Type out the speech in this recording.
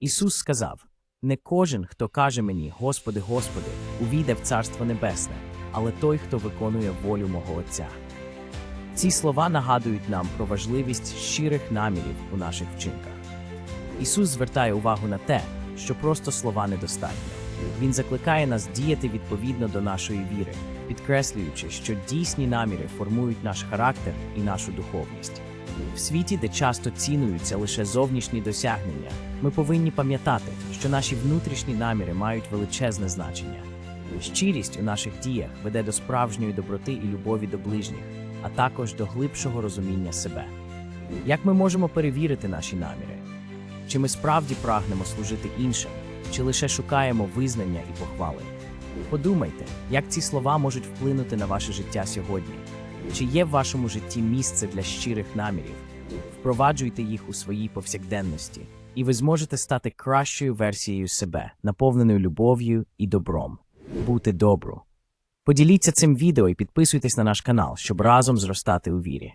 Ісус сказав: Не кожен, хто каже мені, Господи, Господи, увійде в Царство Небесне, але той, хто виконує волю мого Отця. Ці слова нагадують нам про важливість щирих намірів у наших вчинках. Ісус звертає увагу на те, що просто слова недостатньо. Він закликає нас діяти відповідно до нашої віри, підкреслюючи, що дійсні наміри формують наш характер і нашу духовність. В світі, де часто цінуються лише зовнішні досягнення, ми повинні пам'ятати, що наші внутрішні наміри мають величезне значення. Щирість у наших діях веде до справжньої доброти і любові до ближніх, а також до глибшого розуміння себе. Як ми можемо перевірити наші наміри? Чи ми справді прагнемо служити іншим, чи лише шукаємо визнання і похвали? Подумайте, як ці слова можуть вплинути на ваше життя сьогодні. Чи є в вашому житті місце для щирих намірів? Впроваджуйте їх у своїй повсякденності, і ви зможете стати кращою версією себе, наповненою любов'ю і добром. Бути добру. Поділіться цим відео і підписуйтесь на наш канал, щоб разом зростати у вірі.